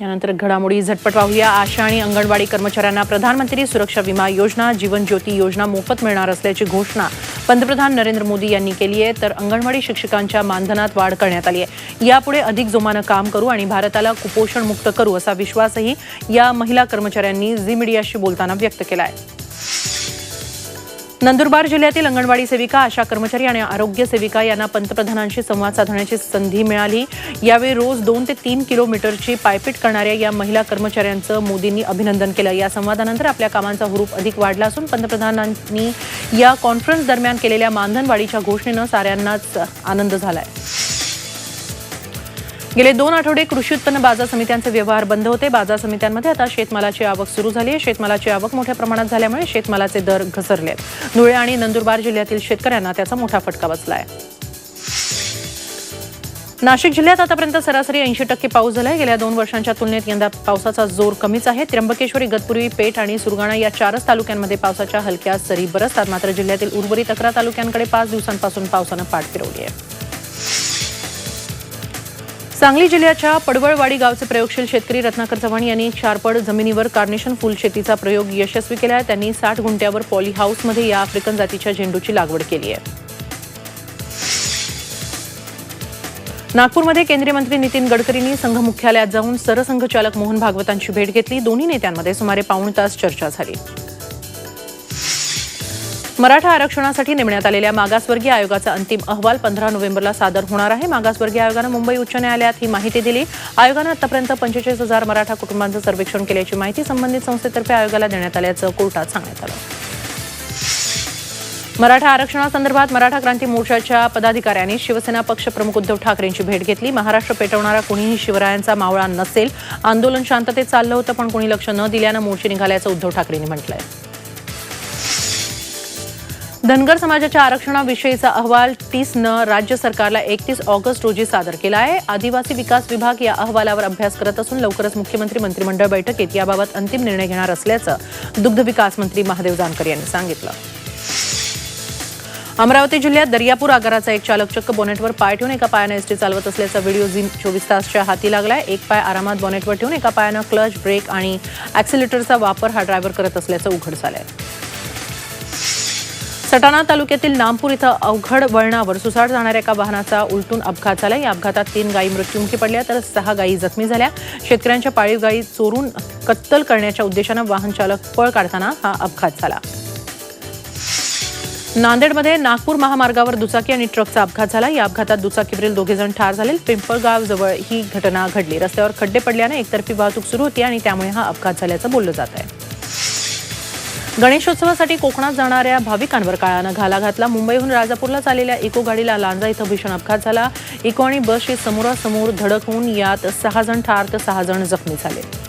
यानंतर घडामोडी झटपट पाहूया आशा आणि अंगणवाडी कर्मचाऱ्यांना प्रधानमंत्री सुरक्षा विमा योजना जीवन ज्योती योजना मोफत मिळणार असल्याची घोषणा पंतप्रधान नरेंद्र मोदी यांनी केली आहे. तर अंगणवाडी शिक्षकांच्या मानधनात वाढ करण्यात आली आहे. यापुढे अधिक जोमानं काम करू आणि भारताला कुपोषण मुक्त करू असा विश्वासही या महिला कर्मचाऱ्यांनी झी मीडियाशी बोलताना व्यक्त केला आहे. नंदुरबार जिल्ह्यातील अंगणवाडी सेविका आशा कर्मचारी आणि आरोग्य सेविका यांना पंतप्रधानांशी संवाद साधण्याची संधी मिळाली. यावेळी रोज दोन ते तीन किलोमीटरची पायपीट करणाऱ्या या महिला कर्मचाऱ्यांचं मोदींनी अभिनंदन केलं. या संवादानंतर आपल्या कामांचा हुरूप अधिक वाढला असून पंतप्रधानांनी या कॉन्फरन्स दरम्यान केलेल्या मानधनवाढीच्या घोषणेनं साऱ्यांनाच आनंद झालाय. गेले दोन आठवडे कृषी उत्पन्न बाजार समित्यांचे व्यवहार बंद होते. बाजार समित्यांमध्ये आता शेतमालाची आवक सुरू झाली आहे. शेतमालाची आवक मोठ्या प्रमाणात झाल्यामुळे शेतमालाचे दर घसरले धुळे आणि नंदुरबार जिल्ह्यातील शेतकऱ्यांना त्याचा मोठा फटका बसला आहे नाशिक जिल्ह्यात आतापर्यंत सरासरी ऐंशी टक्के पाऊस झालाय. गेल्या दोन वर्षांच्या तुलनेत यंदा पावसाचा जोर कमीच आहे. त्र्यंबकेश्वरी गतपुरी पेठ आणि सुरगाणा या चारच तालुक्यांमध्ये पावसाच्या हलक्या सरी बरसतात. मात्र जिल्ह्यातील उर्वरित अकरा तालुक्यांकडे पाच दिवसांपासून पावसानं पाठ फिरवली आहे. सांगली जिल्ह्याच्या पडवळवाडी गावचे प्रयोगशील शेतकरी रत्नाकर चव्हाण यांनी क्षारपड जमिनीवर कार्नेशन फुल शेतीचा प्रयोग यशस्वी केला आहे. त्यांनी साठ गुंठ्यावर पॉली हाऊसमध्ये या आफ्रिकन जातीच्या झेंडूची लागवड केली आहे. नागपूरमध्ये केंद्रीय मंत्री नितीन गडकरींनी संघ मुख्यालयात जाऊन सरसंघचालक मोहन भागवतांची भेट घेतली. दोन्ही नेत्यांमध्ये सुमारे पाऊण तास चर्चा झाली. मराठा आरक्षणासाठी नेमण्यात आलेल्या मागासवर्गीय आयोगाचा अंतिम अहवाल पंधरा नोव्हेंबरला सादर होणार आहे. मागासवर्गीय आयोगानं मुंबई उच्च न्यायालयात ही माहिती दिली. आयोगानं आतापर्यंत पंचेचाळीस हजार मराठा कुटुंबांचं सर्वेक्षण केल्याची माहिती संबंधित संस्थेतर्फे आयोगाला देण्यात आल्याचं कोर्टात सांगण्यात आलं. मराठा आरक्षणासंदर्भात मराठा क्रांती मोर्चाच्या पदाधिकाऱ्यांनी शिवसेना पक्षप्रमुख उद्धव ठाकरेंची भेट घेतली. महाराष्ट्र पेटवणारा कुणीही शिवरायांचा मावळा नसेल. आंदोलन शांततेत चाललं होतं पण कोणी लक्ष न दिल्यानं मोर्चे निघाल्याचं उद्धव ठाकरेंनी म्हटलंय. धनगर समाजाच्या आरक्षणाविषयीचा अहवाल तीसनं राज्य सरकारला एकतीस ऑगस्ट रोजी सादर केला आहे. आदिवासी विकास विभाग या अहवालावर अभ्यास करत असून लवकरच मुख्यमंत्री मंत्रिमंडळ बैठकीत याबाबत अंतिम निर्णय घेणार असल्याचं दुग्ध विकास मंत्री महादेव जानकर यांनी सांगितलं. अमरावती जिल्ह्यात दर्यापूर आगाराचा एक चालक चक्क बॉनेटवर पाय ठेवून एका पायानं एसटी चालवत असल्याचा व्हिडिओ झी चोवीस तासच्या हाती लागलाय. एक पाय आरामात बॉनेटवर ठेवून एका पायानं क्लच ब्रेक आणि ॲक्सिलेटरचा वापर हा ड्रायव्हर करत असल्याचं उघड झालंय. सटाणा तालुक्यातील नामपूर इथं अवघड वळणावर सुसाट जाणाऱ्या एका वाहनाचा उलटून अपघात झाला. या अपघातात तीन गायी मृत्युमुखी पडल्या तर सहा गायी जखमी झाल्या. शेतकऱ्यांच्या पाळीव गायी चोरून कत्तल करण्याच्या उद्देशानं वाहन चालक पळ काढताना हा अपघात झाला. नांदेडमध्ये नागपूर महामार्गावर दुचाकी आणि ट्रकचा अपघात झाला. या अपघातात दुचाकीवरील दोघे जण ठार झाले. पिंपळगाव जवळ ही घटना घडली. रस्त्यावर खड्डे पडल्याने एकतर्फी वाहतूक सुरू होती आणि त्यामुळे हा अपघात झाल्याचं बोललं जात आहे. गणेशोत्सवासाठी कोकणात जाणाऱ्या भाविकांवर काळानं घाला घातला. मुंबईहून राजापूरला चाललेल्या इको गाडीला लांजा इथं भीषण अपघात झाला. इको आणि बसची समोरासमोर धडक होऊन यात सहा जण ठार तर सहा जण जखमी झाले.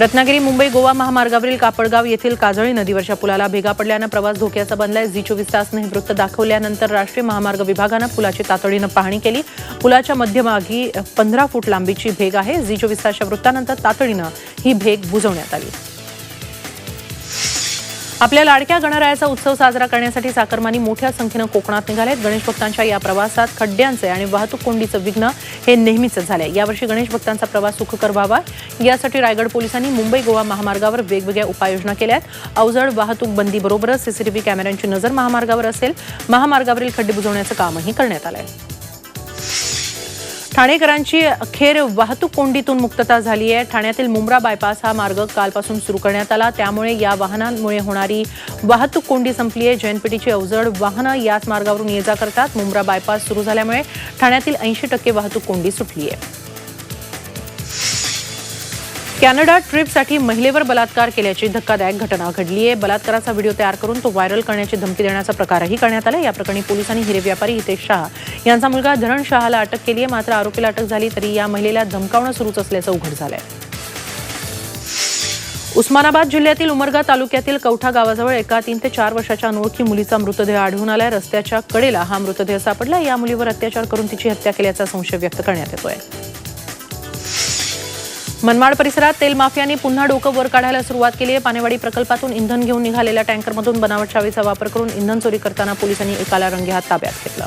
रत्नागिरी मुंबई गोवा महामार्गावरील कापडगाव येथील काजळी नदीवरच्या पुलाला भेगा पडल्यानं प्रवास धोक्याचा बनलाय. झी चोवीस तासनं हे वृत्त दाखवल्यानंतर राष्ट्रीय महामार्ग विभागानं पुलाची तातडीनं पाहणी केली. पुलाच्या मध्यभागी पंधरा फूट लांबीची भेग आहे. झी चोवीस तासच्या वृत्तानंतर तातडीनं ही भेग बुजवण्यात आली. आपल्या लाडक्या गणरायाचा उत्सव साजरा करण्यासाठी चाकरमानी मोठ्या संख्येनं कोकणात निघालेत. गणेश भक्तांच्या या प्रवासात खड्ड्यांचे आणि वाहतूक कोंडीचं विघ्न हे नेहमीच झालंय. यावर्षी गणेश भक्तांचा प्रवास सुखकर व्हावा. यासाठी रायगड पोलिसांनी मुंबई गोवा महामार्गावर वेगवेगळ्या उपाययोजना केल्या आहेत अवजड वाहतूक बंदीबरोबरच सीसीटीव्ही कॅमेऱ्यांची नजर महामार्गावर असेल. महामार्गावरील खड्डे बुजवण्याचं कामही करण्यात आलं आहे ठाणेकरांची अखेर वाहतूक कोंडीतून मुक्तता झाली आहे. ठाण्यातील मुंब्रा बायपास हा मार्ग कालपासून सुरू करण्यात आला. त्यामुळे या वाहनांमुळे होणारी वाहतूक कोंडी संपली आहे. जैनपेठीची अवजड वाहनं याच मार्गावरून ये जा करतात. मुंब्रा बायपास सुरू झाल्यामुळे ठाण्यातील ऐंशी टक्के वाहतूक कोंडी सुटली आहे. कॅनडा ट्रिपसाठी महिलेवर बलात्कार केल्याची धक्कादायक घटना घडली आहे बलात्काराचा व्हिडिओ तयार करून तो व्हायरल करण्याची धमकी देण्याचा प्रकारही करण्यात आला या प्रकरणी पोलिसांनी हिरे व्यापारी हितेश शहा यांचा मुलगा धरण शहाला अटक केली आहे मात्र आरोपीला अटक झाली तरी या महिलेला धमकावणं सुरूच असल्याचं उघड झालंय. उस्मानाबाद जिल्ह्यातील उमरगा तालुक्यातील कवठा गावाजवळ एका तीन ते चार वर्षाच्या अनोळखी मुलीचा मृतदेह आढळून आलाय. रस्त्याच्या कडेला हा मृतदेह सापडला या मुलीवर अत्याचार करून तिची हत्या केल्याचा संशय व्यक्त करण्यात येतोय. मनमाड परिसरात तेल माफियांनी पुन्हा डोकं वर काढायला सुरुवात केली आहे. पानेवाडी प्रकल्पातून इंधन घेऊन निघालेल्या टँकरमधून बनावट चावीचा वापर करून इंधन चोरी करताना पोलिसांनी एकाला रंगेहात ताब्यात घेतलं.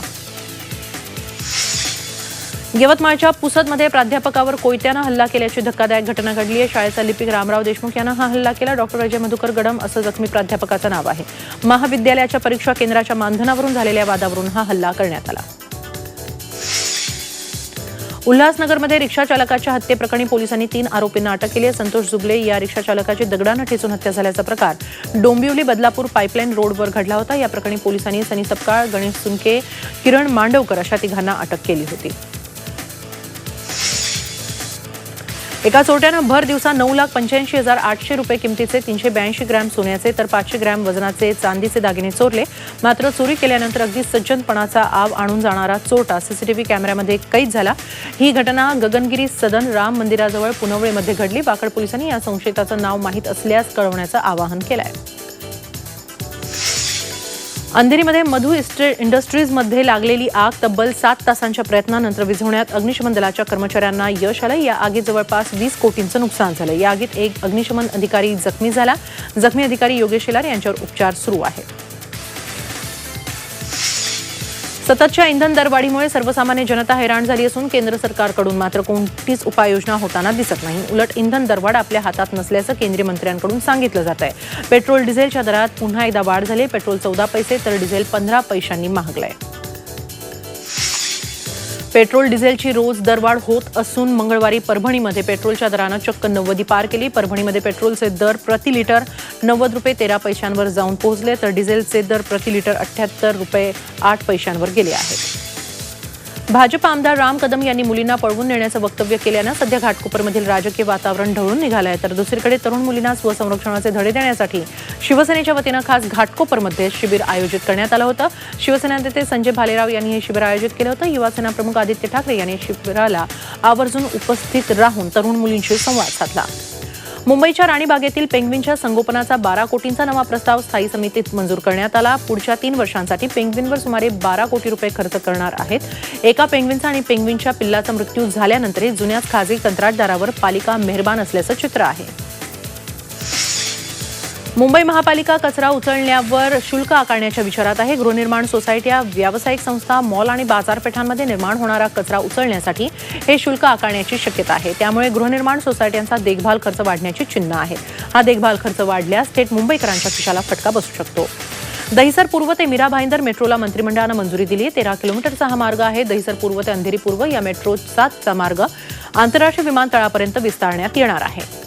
यवतमाळच्या पुसदमध्ये प्राध्यापकावर कोयत्यानं हल्ला केल्याची धक्कादायक घटना घडली आहे. शाळेचा लिपिक रामराव देशमुख यानं हा हल्ला केला. डॉक्टर अजय मधुकर गडम असं जखमी प्राध्यापकाचं नाव आहे. महाविद्यालयाच्या परीक्षा केंद्राच्या मानधनावरून झालेल्या वादावरून हा हल्ला करण्यात आला. उल्हासनगरमध्ये रिक्षा चालकाच्या हत्येप्रकरणी पोलिसांनी तीन आरोपींना अटक केली आहे. संतोष जुबले या रिक्षा चालकाची दगडानं ठेचून हत्या झाल्याचा प्रकार डोंबिवली बदलापूर पाईपलाईन रोडवर घडला होता. या प्रकरणी पोलिसांनी सनी सपकाळ गणेश सुनके किरण मांडवकर अशा तिघांना अटक केली होती. एका चोरट्यानं भर दिवसा नऊ लाख पंच्याऐंशी हजार आठशे रुपये किमतीचे तीनशे ब्याऐंशी ग्रॅम सोन्याचे तर पाचशे ग्रॅम वजनाचे चांदीचे दागिने चोरले. मात्र चोरी केल्यानंतर अगदी सज्जनपणाचा आव आणून जाणारा चोरटा सीसीटीव्ही कॅमेऱ्यामध्ये कैद झाला. ही घटना गगनगिरी सदन राम मंदिराजवळ पुनवळीमध्ये घडली. बाकड पोलिसांनी या संशयिताचं नाव माहीत असल्यास कळवण्याचं आवाहन केलं आहे अंधेरीमध्ये मधु इंडस्ट्रीजमध्ये लागलेली आग तब्बल सात तासांच्या प्रयत्नानंतर विझवण्यात अग्निशमन दलाच्या कर्मचाऱ्यांना यश आलं. या आगीत जवळपास वीस कोटींचं नुकसान झालं. या आगीत एक अग्निशमन अधिकारी जखमी झाला. जखमी अधिकारी योगेश शेलार यांच्यावर उपचार सुरू आहेत. सततच्या इंधन दरवाढीमुळे सर्वसामान्य जनता हैराण झाली असून केंद्र सरकारकडून मात्र कोणतीच उपाययोजना होताना दिसत नाही. उलट इंधन दरवाढ आपल्या हातात नसल्याचं केंद्रीय मंत्र्यांकडून सांगितलं जात आहे पेट्रोल डिझेलच्या दरात पुन्हा एकदा वाढ झाली. पेट्रोल चौदा पैसे तर डिझेल पंधरा पैशांनी महागलंय. पेट्रोल डिझेलची रोज दरवाढ होत असून मंगळवारी परभणीमध्ये पेट्रोलच्या दरानं चक्क नव्वदी पार केली. परभणीमध्ये पेट्रोलचे दर प्रति लिटर नव्वद रुपये तेरा पैशांवर जाऊन पोहोचले तर डिझेलचे दर प्रति लिटर अठ्ठ्याहत्तर रुपये आठ पैशांवर गेले आहेत. भाजप आमदार राम कदम यांनी मुलींना पळवून नेण्याचं वक्तव्य केल्यानं सध्या घाटकोपरमधील राजकीय वातावरण ढवळून निघालं आहे तर दुसरीकडे तरुण मुलींना स्वसंरक्षणाचे धडे देण्यासाठी शिवसेनेच्या वतीनं खास घाटकोपरमध्ये शिबिर आयोजित करण्यात आलं होतं. शिवसेना नेते संजय भालेराव यांनी हे शिबिर आयोजित केलं होतं. युवासेना प्रमुख आदित्य ठाकरे यांनी शिबिराला आवर्जून उपस्थित राहून तरुण मुलींशी संवाद साधला. मुंबईच्या राणीबागेतील पेंग्विनच्या संगोपनाचा बारा कोटींचा नवा प्रस्ताव स्थायी समितीत मंजूर करण्यात आला. पुढच्या तीन वर्षांसाठी पेंग्विनवर सुमारे बारा कोटी रुपये खर्च करणार आहेत. एका पेंग्विनचा आणि पेंग्विनच्या पिल्लाचा मृत्यू झाल्यानंतर जुन्याच खाजगी कंत्राटदारावर पालिका मेहरबान असल्याचं चित्र आहे. मुंबई महापालिका कचरा उचलण्यावर शुल्क आकारण्याच्या विचारात आहे. गृहनिर्माण सोसायट्या व्यावसायिक संस्था मॉल आणि बाजारपेठांमध्ये निर्माण होणारा कचरा उचलण्यासाठी हे शुल्क आकारण्याची शक्यता आहे. त्यामुळे गृहनिर्माण सोसायट्यांचा देखभाल खर्च वाढण्याची चिन्ह आहे. हा देखभाल खर्च वाढल्यास थेट मुंबईकरांच्या खिशाला फटका बसू शकतो. दहिसर पूर्व ते मीरा भाईंदर मेट्रोला मंत्रिमंडळानं मंजुरी दिली. आहे तेरा किलोमीटरचा हा मार्ग आहे. दहिसर पूर्व ते अंधेरी पूर्व या मेट्रोचा मार्ग आंतरराष्ट्रीय विमानतळापर्यंत विस्तारण्यात येणार आहे.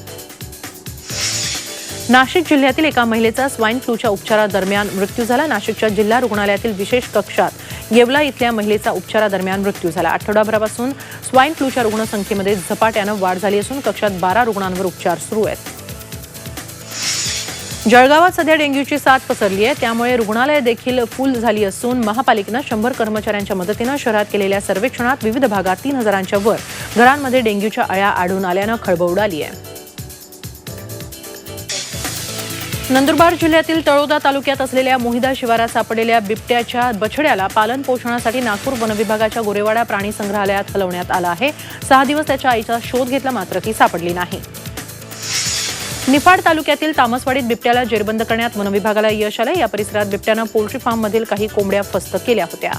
नाशिक जिल्ह्यातील एका महिलेचा स्वाईन फ्लूच्या उपचारादरम्यान मृत्यू झाला. नाशिकच्या जिल्हा रुग्णालयातील विशेष कक्षात येवला इथल्या महिलेचा उपचारादरम्यान मृत्यू झाला. आठवडाभरापासून स्वाईन फ्लूच्या रुग्णसंख्येमध्ये झपाट्यानं वाढ झाली असून कक्षात बारा रुग्णांवर उपचार सुरू आहेत. जळगावात सध्या डेंग्यूची साथ पसरली आहे. त्यामुळे रुग्णालय देखील फुल झाली असून महापालिकेनं शंभर कर्मचाऱ्यांच्या मदतीनं शहरात केलेल्या सर्वेक्षणात विविध भागात तीन हजारांच्या वर घरांमध्ये डेंग्यूच्या अळ्या आढळून आल्यानं खळबळ उडाली आहे. नंदुरबार जिल्ह्यातील तळोदा तालुक्यात असलेल्या मोहिदा शिवारात सापडलेल्या बिबट्याच्या बछड्याला पालन पोषणासाठी नागपूर वनविभागाच्या गोरेवाडा प्राणी संग्रहालयात हलवण्यात आला आहे. सहा दिवस त्याच्या आईचा शोध घेतला मात्र ती सापडली नाही. निफाड तालुक्यातील तामसवाडीत बिबट्याला जेरबंद करण्यात वनविभागाला यश आलं या परिसरात बिबट्यानं पोल्ट्री फार्ममधील काही कोंबड्या फस्त केल्या होत्या.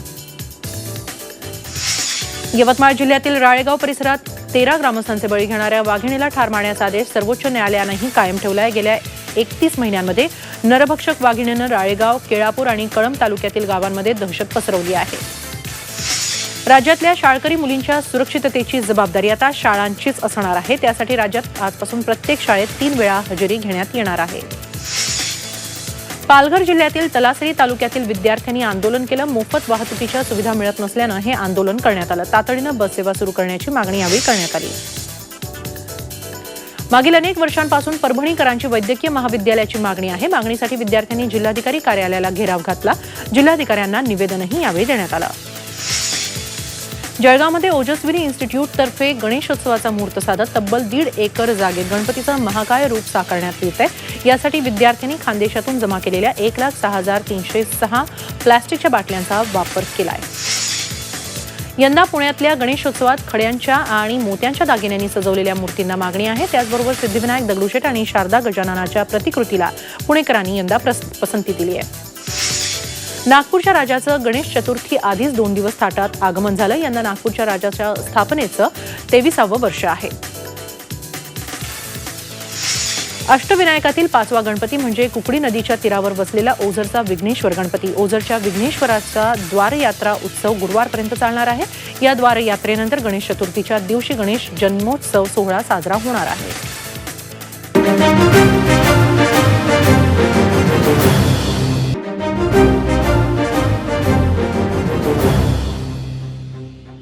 यवतमाळ जिल्ह्यातील राळेगाव परिसरात तेरा ग्रामस्थांचे बळी घेणाऱ्या वाघिणीला ठार मारण्याचा आदेश सर्वोच्च न्यायालयानंही कायम ठेवलाय. गेल्या एकतीस महिन्यांमध्ये नरभक्षक वाघिणीनं राळेगाव केळापूर आणि कळंब तालुक्यातील गावांमध्ये दहशत पसरवली आहे. राज्यातल्या शाळकरी मुलींच्या सुरक्षिततेची जबाबदारी आता शाळांचीच असणार आहे. त्यासाठी राज्यात आजपासून प्रत्येक शाळेत तीन वेळा हजेरी घेण्यात येणार आहे. पालघर जिल्ह्यातील तलासरी तालुक्यातील विद्यार्थ्यांनी आंदोलन केलं. मोफत वाहतुकीच्या सुविधा मिळत नसल्यानं हे आंदोलन करण्यात आलं. तातडीनं बससेवा सुरू करण्याची मागणी यावेळी करण्यात आली. मागील अनेक वर्षांपासून परभणीकरांची वैद्यकीय महाविद्यालयाची मागणी आहे. मागणीसाठी विद्यार्थ्यांनी जिल्हाधिकारी कार्यालयाला घेराव घातला. जिल्हाधिकाऱ्यांना निवेदनही यावेळी देण्यात आलं. जळगावमध्ये ओजस्विनी इन्स्टिट्यूट तर्फे गणेशोत्सवाचा मुहूर्त साधत तब्बल दीड एकर जागेत गणपतीचं महाकाय रूप साकारण्यात येत आहे. यासाठी विद्यार्थ्यांनी खानदेशातून जमा केलेल्या एक लाख सहा हजार तीनशे सहा प्लॅस्टिकच्या बाटल्यांचा वापर केला आहे यंदा पुण्यातल्या गणेशोत्सवात खड्यांच्या आणि मोत्यांच्या दागिन्यांनी सजवलेल्या मूर्तींना मागणी आहे. त्याचबरोबर सिद्धिविनायक दगडूशेठ आणि शारदा गजाननाच्या प्रतिकृतीला पुणेकरांनी यंदा प्रस- पसंती दिली आहे. नागपूरच्या राजाचं गणेश चतुर्थी आधीच दोन दिवस थाटात आगमन झालं. यंदा नागपूरच्या राजाच्या स्थापनेचं तेविसावं वर्ष आहे. अष्टविनायकातील पाचवा गणपती म्हणजे कुकडी नदीच्या तीरावर बसलेला ओझरचा विघ्नेश्वर गणपती. ओझरच्या विघ्नेश्वराचा द्वारयात्रा उत्सव गुरुवारपर्यंत चालणार आहे. या द्वारयात्रेनंतर गणेश चतुर्थीच्या दिवशी गणेश जन्मोत्सव सोहळा साजरा होणार आहे.